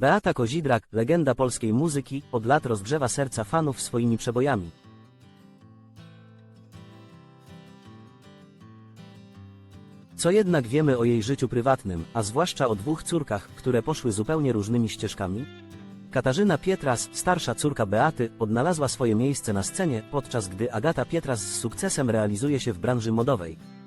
Beata Kozidrak, legenda polskiej muzyki, od lat rozgrzewa serca fanów swoimi przebojami. Co jednak wiemy o jej życiu prywatnym, a zwłaszcza o dwóch córkach, które poszły zupełnie różnymi ścieżkami? Katarzyna Pietras, starsza córka Beaty, odnalazła swoje miejsce na scenie, podczas gdy Agata Pietras z sukcesem realizuje się w branży modowej.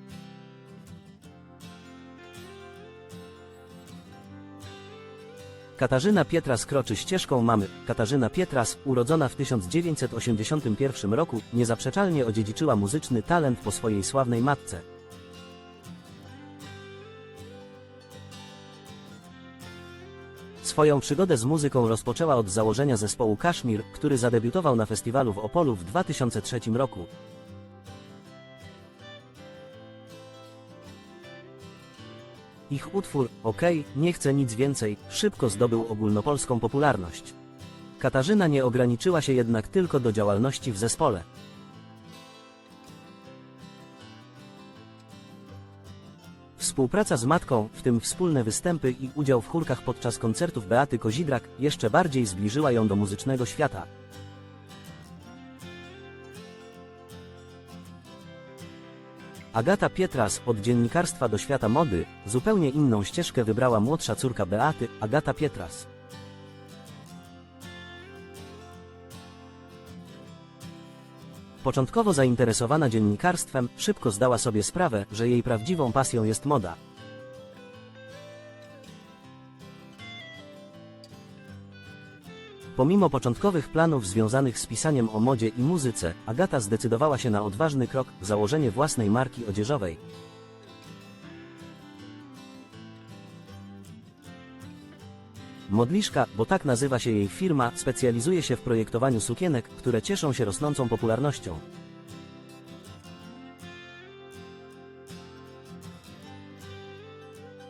Katarzyna Pietras kroczy ścieżką mamy. Katarzyna Pietras, urodzona w 1981 roku, niezaprzeczalnie odziedziczyła muzyczny talent po swojej sławnej matce. Swoją przygodę z muzyką rozpoczęła od założenia zespołu Kaszmir, który zadebiutował na festiwalu w Opolu w 2003 roku. Ich utwór, Okej, nie chcę nic więcej, szybko zdobył ogólnopolską popularność. Katarzyna nie ograniczyła się jednak tylko do działalności w zespole. Współpraca z matką, w tym wspólne występy i udział w chórkach podczas koncertów Beaty Kozidrak, jeszcze bardziej zbliżyła ją do muzycznego świata. Agata Pietras, od dziennikarstwa do świata mody, zupełnie inną ścieżkę wybrała młodsza córka Beaty, Agata Pietras. Początkowo zainteresowana dziennikarstwem, szybko zdała sobie sprawę, że jej prawdziwą pasją jest moda. Pomimo początkowych planów związanych z pisaniem o modzie i muzyce, Agata zdecydowała się na odważny krok założenie własnej marki odzieżowej. Modliszka, bo tak nazywa się jej firma, specjalizuje się w projektowaniu sukienek, które cieszą się rosnącą popularnością.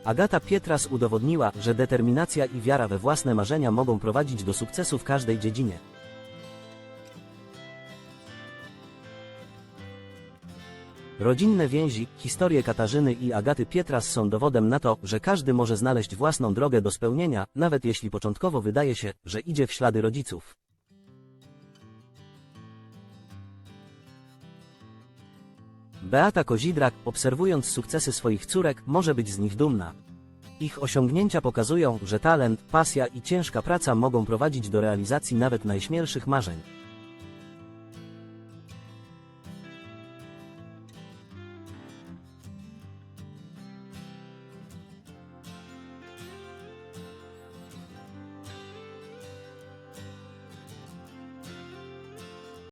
Agata Pietras udowodniła, że determinacja i wiara we własne marzenia mogą prowadzić do sukcesu w każdej dziedzinie. Rodzinne więzi, historie Katarzyny i Agaty Pietras są dowodem na to, że każdy może znaleźć własną drogę do spełnienia, nawet jeśli początkowo wydaje się, że idzie w ślady rodziców. Beata Kozidrak, obserwując sukcesy swoich córek, może być z nich dumna. Ich osiągnięcia pokazują, że talent, pasja i ciężka praca mogą prowadzić do realizacji nawet najśmielszych marzeń.